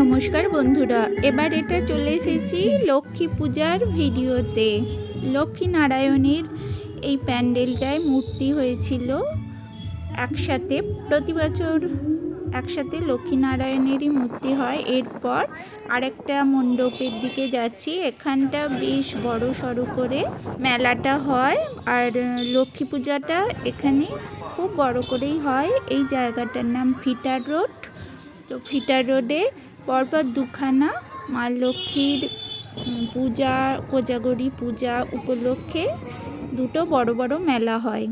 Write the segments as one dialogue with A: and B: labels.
A: নমস্কার বন্ধুরা, এবার এটা চলে এসেছি লক্ষ্মী পূজার ভিডিওতে। লক্ষ্মী নারায়ণের এই প্যান্ডেলটায় মূর্তি হয়েছিল একসাথে, প্রতি বছর একসাথে লক্ষ্মী নারায়ণেরই মূর্তি হয়। এরপর আরেকটা মণ্ডপের দিকে যাচ্ছি, এখানটা বেশ বড় সড়ো করে মেলাটা হয়। আর লক্ষ্মী পূজাটা এখানে খুব বড় করেই হয়। এই জায়গাটার নাম ফিটার রোড। তো ফিটার রোডে পরপর দুখানা মা লক্ষ্মীর পূজা, কোজাগরি পূজা উপলক্ষে দুটো বড় বড় মেলা হয়।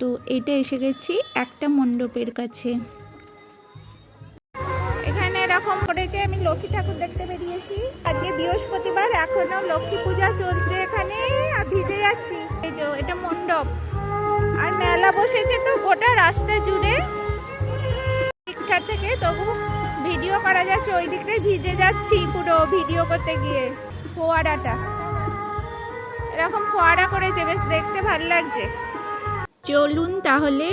A: তো এটা এসে গেছি একটা মণ্ডপের কাছে। এখানে এরকম করেছে, আমি লক্ষ্মী ঠাকুর দেখতে বেরিয়েছি। আজকে বৃহস্পতিবার এখনও লক্ষ্মী পূজা চলছে এখানে, আর ভিজে যাচ্ছি। এই যে, এটা মণ্ডপ। আর মেলা বসেছে তো গোটা রাস্তা জুড়ে। করা যাচ্ছে, ওই দিকটাই ভিজে যাচ্ছি পুরো ভিডিও করতে গিয়ে, ফোয়ারাটা। এরকম ফোয়ারা করেছে, বেশ দেখতে ভালো লাগছে। চলুন তাহলে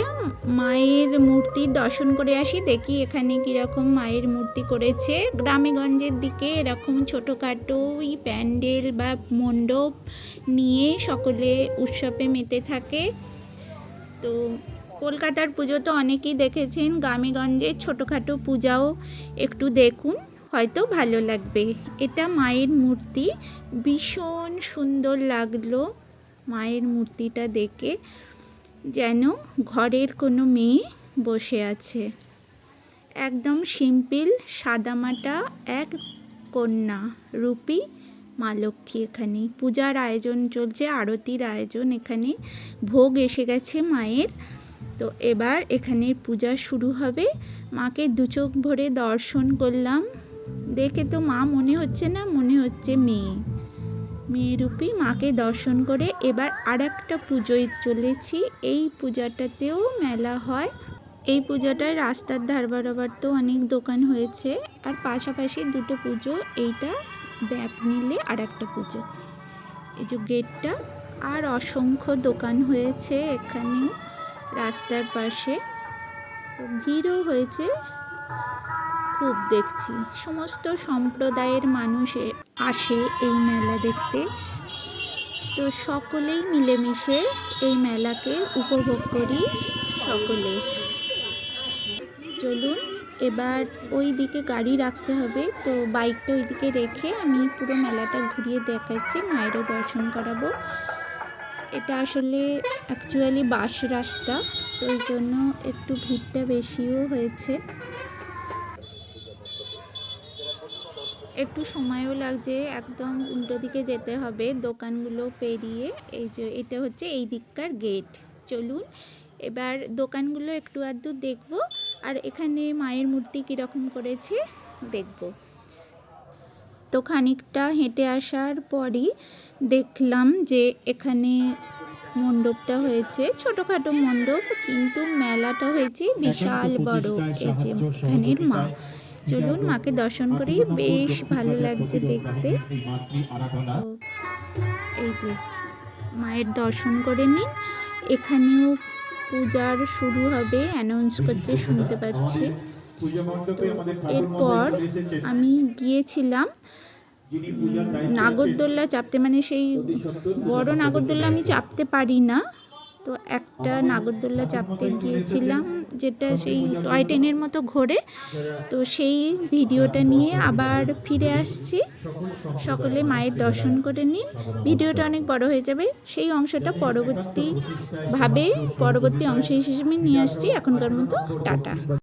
A: মায়ের মূর্তির দর্শন করে আসি, দেখি এখানে কীরকম মায়ের মূর্তি করেছে। গ্রামে গঞ্জের দিকে এরকম ছোটোখাটো ওই প্যান্ডেল বা মণ্ডপ নিয়ে সকলে উৎসবে মেতে থাকে। তো কলকাতার পুজো তো অনেকেই দেখেছেন, গ্রামেগঞ্জে ছোটোখাটো পূজাও একটু দেখুন, হয়তো ভালো লাগবে। এটা মায়ের মূর্তি, ভীষণ সুন্দর লাগল মায়ের মূর্তিটা দেখে, যেন ঘরের কোনো মেয়ে বসে আছে। একদম সিম্পল সাদামাটা, এক কন্যা রূপী মা লক্ষ্মী এখানে। পূজার আয়োজন চলছে, আরতির আয়োজন এখানে। ভোগ এসে গেছে মায়ের। তো এবার এখানে পূজা শুরু হবে। মাকে দু চোখ ভরে দর্শন করলাম। দেখে তো মা মনে হচ্ছে না, মনে হচ্ছে মেয়ে। মেয়েরূপী মাকে দর্শন করে এবার আর একটা পুজোয় চলেছি। এই পূজাটাতেও মেলা হয়। এই পূজাটায় রাস্তার ধার বরাবর তো অনেক দোকান হয়েছে। আর পাশাপাশি দুটো পুজো, এইটা ব্যাপ নিলে আর একটা পুজো। এই যে গেটটা, আর অসংখ্য দোকান হয়েছে এখানেও রাস্তার পাশে। তো ভিড়ও হয়েছে। খুব দেখছি। সমস্ত সম্প্রদায়ের মানুষ আসে এই মেলা দেখতে। তো সকলেই মিলেমিশে এই মেলাকে উপভোগ করি সকলে। চলুন, এবার ওই দিকে গাড়ি রাখতে হবে। তো বাইকটা ওই দিকে রেখে আমি পুরো মেলাটা ঘুরিয়ে দেখাচ্ছি। মায়েরও দর্শন করাবো। এটা আসলে অ্যাকচুয়ালি বাস রাস্তা, তো ওই জন্য একটু ভিড়টা বেশিও হয়েছে। একটু সময়ও লাগছে, একদম উল্টো দিকে যেতে হবে, দোকানগুলো পেরিয়ে, এই যে এটা হচ্ছে এই দিককার গেট চলুন, এবার দোকানগুলো একটু আধটু দেখব, আর এখানে মায়ের মূর্তি কীরকম করেছে দেখব। তো খানিকটা হেঁটে আসার পরই দেখলাম যে এখানে মণ্ডপটা হয়েছে ছোটোখাটো মণ্ডপ কিন্তু মেলাটা হয়েছে বিশাল বড়। এই যে এখানের মা। চলুন মাকে দর্শন করি বেশ ভালো লাগছে দেখতে। এই যে মায়ের দর্শন করে নিন। এখানেও পূজার শুরু হবে অ্যানাউন্স করছে শুনতে পাচ্ছি। এরপর আমি গিয়েছিলাম নাগরদোল্লা চাপতে মানে সেই বড় নাগরদোল্লা আমি চাপতে পারি না। তো একটা নাগরদোল্লা চাপতে গিয়েছিলাম যেটা সেই টয় ট্রেনের মতো ঘোরে। তো সেই ভিডিওটা নিয়ে আবার ফিরে আসছি। সকলে মায়ের দর্শন করে নিন। ভিডিওটা অনেক বড় হয়ে যাবে। সেই অংশটা পরবর্তীভাবে পরবর্তী অংশ হিসেবে নিয়ে আসছি। এখনকার মতো টাটা।